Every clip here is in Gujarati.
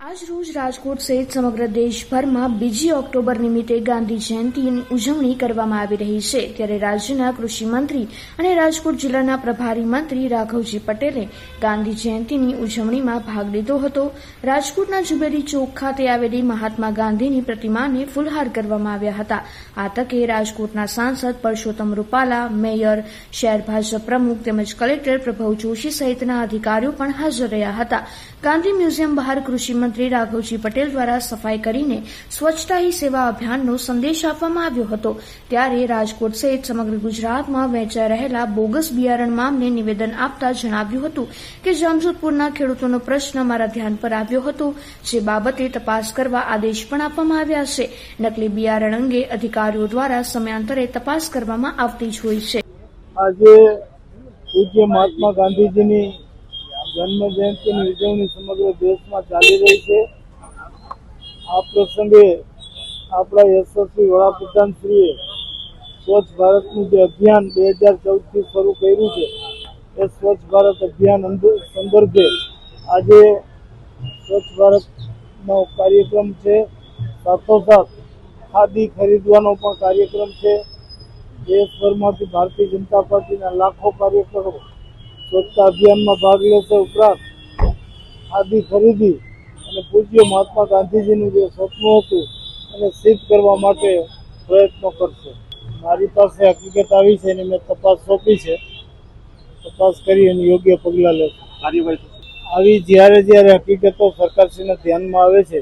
આજ રોજ રાજકોટ સહિત સમગ્ર દેશભરમાં બીજી ઓક્ટોબર નિમિત્તે ગાંધી જયંતિની ઉજવણી કરવામાં આવી રહી છે. ત્યારે રાજ્યના કૃષિ મંત્રી અને રાજકોટ જિલ્લાના પ્રભારી મંત્રી રાઘવજી પટેલે ગાંધી જયંતિની ઉજવણીમાં ભાગ લીધો હતો. રાજકોટના જુબેલી ચોક ખાતે આવેલી મહાત્મા ગાંધીની પ્રતિમાને ફૂલહાર કરવામાં આવ્યા હતા. આ તકે રાજકોટના સાંસદ પરસોત્તમ રૂપાલા, મેયર, શહેર ભાજપ પ્રમુખ તેમજ કલેક્ટર પ્રભવ જોશી સહિતના અધિકારીઓ પણ હાજર રહ્યા હતા. ગાંધી મ્યુઝિયમ બહાર કૃષિ મંત્રી રાઘવજી પટેલ દ્વારા સફાઈ કરીને સ્વચ્છતા હી સેવા અભિયાનનો સંદેશ આપવામાં આવ્યો હતો. ત્યારે રાજકોટ સહિત સમગ્ર ગુજરાતમાં વહેંચાઈ રહેલા બોગસ બિયારણ મામલે નિવેદન આપતા જણાવ્યું હતું કે જામજોધપુરના ખેડૂતોનો પ્રશ્ન મારા ધ્યાન પર આવ્યો હતો, જે બાબતે તપાસ કરવા આદેશ પણ આપવામાં આવ્યા છે. નકલી બિયારણ અંગે અધિકારીઓ દ્વારા સમયાંતરે તપાસ કરવામાં આવતી જ હોય છે. આજે પૂજ્ય મહાત્મા ગાંધીજીની જન્મ જયંતિની ઉજવણી સમગ્ર દેશમાં ચાલી રહી છે. આ પ્રસંગે આપણા યશસ્વી વડાપ્રધાનશ્રીએ સ્વચ્છ ભારતનું જે અભિયાન બે હજાર ચૌદથી શરૂ કર્યું છે, એ સ્વચ્છ ભારત અભિયાન સંદર્ભે આજે સ્વચ્છ ભારતનો કાર્યક્રમ છે. સાથોસાથ ખાદી ખરીદવાનો પણ કાર્યક્રમ છે. દેશભરમાંથી ભારતીય જનતા પાર્ટીના લાખો કાર્યકરો સ્વચ્છતા અભિયાનમાં ભાગ લેશે ઉપરાંત ખાદી ખરીદી અને પૂજ્ય મહાત્મા ગાંધીજીનું જે સપનું હતું એને સિદ્ધ કરવા માટે પ્રયત્નો કરશે. મારી પાસે હકીકત આવી છે અને મેં તપાસ સોંપી છે. તપાસ કરી અને યોગ્ય પગલાં લેશે. આવી જ્યારે જ્યારે હકીકતો સરકારશ્રીના ધ્યાનમાં આવે છે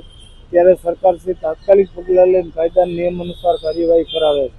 ત્યારે સરકારશ્રી તાત્કાલિક પગલાં લઈને કાયદા નિયમ અનુસાર કાર્યવાહી કરાવે છે.